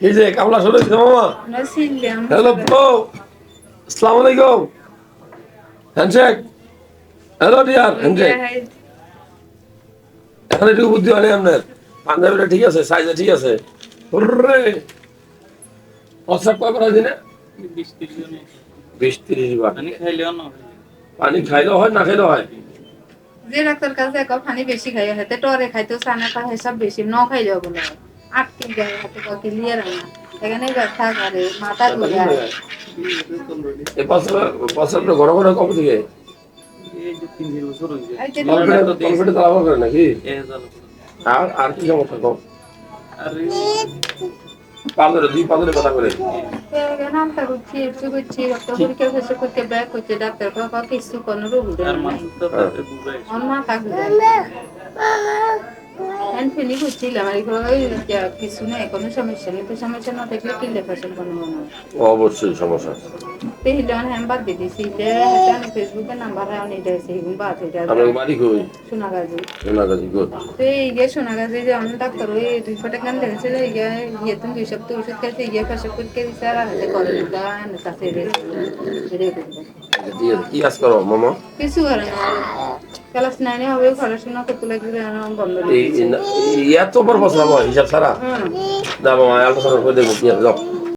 এই যে কামলা শুরু হয়েছে মামা? হ্যালো ব্রো আসসালামু আলাইকুম। হ্যান্ডশেক। Hello dear handshake. এখন একটু বুদ্ধি হয় আপনার। পাঞ্জাবিটা ঠিক আছে সাইজে ঠিক আছে। রে হোয়াটসঅ্যাপ কয় করা দিনে বিশ তিরিশ বার। পানি খাইলেও না পানি খাইলেও হয় না খাইলেও হয়? যে ডাক্তার কাছে এক পানি বেশি খাই হাতে টরে খাইতেও সানা পা হিসাব বেশি ন খাইলেও বলে আটকে যায় হাতে কত ক্লিয়ার না। এখানে ব্যথা করে মাথা ঘুরে এই পাঁচশো পাঁচশো ঘন ঘন কবে থেকে? এই যে তিন চার বছর হয়েছে। এই যে কনফিডেন্স কনফিডেন্স আলাদা করে নাকি? এ জ্বালা পোড়া। আর আর কি সমস্যা কম আর দুই পাঁচরে কথা করে নামটা করছি একটু করছি রক্ত পরীক্ষা ফেসে করতে ব্যাগ করছে ডাক্তার কাকা কিছু কোনো রোগ আর নাই। মাথাটা তাতে বুঝাই আমার মাথা ঘুরে হ্যান্ড ফিলি করছিলাম আর কিছু নেই কোনো সমস্যা নেই। তো সমস্যা না থাকলে কিনলে ফসল কোনো কোনো অবশ্যই সমস্যা আছে। পেহিলে অন হ্যাম বাদ দিয়ে দিছি। যে আমি ফেসবুকে নাম্বার হ্যাঁ এটা আছে এগুলো বাদ এটা আপনার বাড়ি কই? শোনা গাজি কই তো এই গিয়ে শোনা যে অন্য ডাক্তার ওই দুইশো টাকা লেগেছিল এই গিয়ে গিয়ে তুমি দুই সপ্তাহ ওষুধ খাইছে গিয়ে ফসল করতে দিছে আর হাতে করে দিতে কাছে দিয়ে কি কাজ করো মামা? কিছু করে না ক্লাস নাইনে হবে পড়াশোনা করতে লাগবে বন্ধ এত বড় বছর হিসাব ছাড়া। হুম না মামা আলোচনা করে আছে যাও।